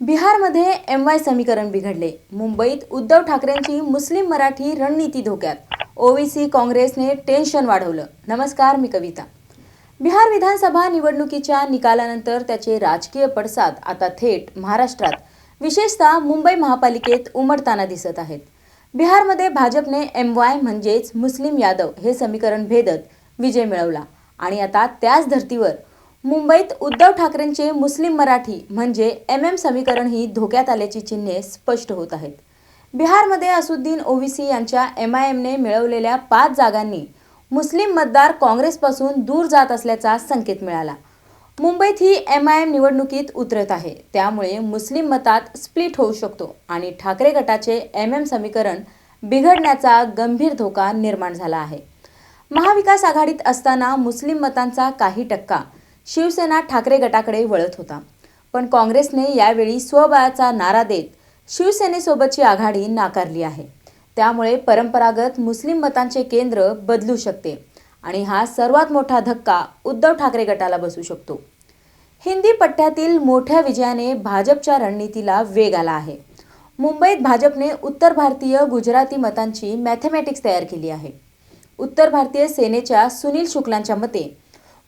बिहारमध्ये M Y समीकरण बिघडले. मुंबईत उद्धव ठाकरेंची मुस्लिम मराठी रणनीती धोक्यात. ओवीसी काँग्रेसने टेन्शन वाढवलं. नमस्कार मी कविता. बिहार विधानसभा निवडणुकीच्या निकालानंतर त्याचे राजकीय पडसाद आता थेट महाराष्ट्रात विशेषतः मुंबई महापालिकेत उमटताना दिसत आहेत. बिहारमध्ये भाजपने एम वाय म्हणजेच मुस्लिम यादव हे समीकरण भेदत विजय मिळवला. आणि आता त्याच धर्तीवर मुंबईत उद्धव ठाकरेंचे मुस्लिम मराठी म्हणजे एम एम समीकरण ही धोक्यात आल्याची चिन्हे स्पष्ट होत आहेत. बिहारमध्ये असुद्दीन ओवीसी यांच्या एम आय एमने मिळवलेल्या पाच जागांनी मुस्लिम मतदार काँग्रेसपासून दूर जात असल्याचा संकेत मिळाला. मुंबईत ही एम आय एम निवडणुकीत उतरत आहे. त्यामुळे मुस्लिम मतात स्प्लिट होऊ शकतो आणि ठाकरे गटाचे एम एम समीकरण बिघडण्याचा गंभीर धोका निर्माण झाला आहे. महाविकास आघाडीत असताना मुस्लिम मतांचा काही टक्का शिवसेना ठाकरे गटाकडे वळत होता. पण काँग्रेसने यावेळी स्वबळाचा नारा देत शिवसेनेसोबतची आघाडी नाकारली आहे. त्यामुळे परंपरागत मुस्लिम मतांचे केंद्र बदलू शकते आणि हा सर्वात मोठा धक्का उद्धव ठाकरे गटाला बसू शकतो. हिंदी पट्ट्यातील मोठ्या विजयाने भाजपच्या रणनीतीला वेग आला आहे. मुंबईत भाजपने उत्तर भारतीय गुजराती मतांची मॅथमॅटिक्स तयार केली आहे. उत्तर भारतीय सेनेच्या सुनील शुक्लांच्या मते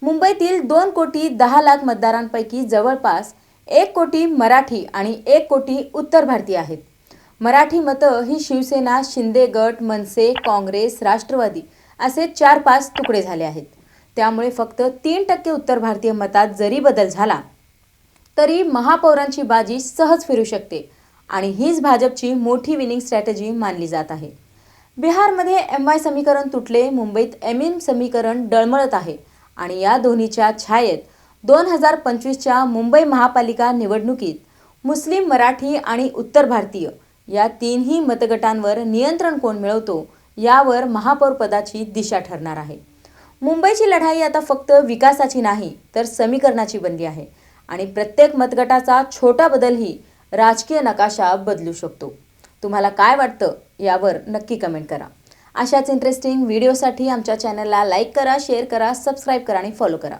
मुंबईतील दोन कोटी दहा लाख मतदारांपैकी जवळपास एक कोटी मराठी आणि एक कोटी उत्तर भारतीय आहेत. मराठी मतं ही शिवसेना शिंदे गट मनसे काँग्रेस राष्ट्रवादी असे चार पाच तुकडे झाले आहेत. त्यामुळे फक्त तीन टक्के उत्तर भारतीय मतात जरी बदल झाला तरी महापौरांची बाजी सहज फिरू शकते आणि हीच भाजपची मोठी विनिंग स्ट्रॅटेजी मानली जात आहे. बिहारमध्ये एम वाय समीकरण तुटले मुंबईत एम एम समीकरण डळमळत आहे. आणि या दोन्हीच्या छायेत दोन हजार पंचवीसच्या मुंबई महापालिका निवडणुकीत मुस्लिम मराठी आणि उत्तर भारतीय या तीनही मतगटांवर नियंत्रण कोण मिळवतो यावर महापौरपदाची दिशा ठरणार आहे. मुंबईची लढाई आता फक्त विकासाची नाही तर समीकरणाची बनली आहे आणि प्रत्येक मतगटाचा छोटा बदलही राजकीय नकाशा बदलू शकतो. तुम्हाला काय वाटतं यावर नक्की कमेंट करा. अशाच इंटरेस्टिंग व्हिडिओसाठी आमच्या चॅनलला लाईक करा शेअर करा सबस्क्राईब करा आणि फॉलो करा.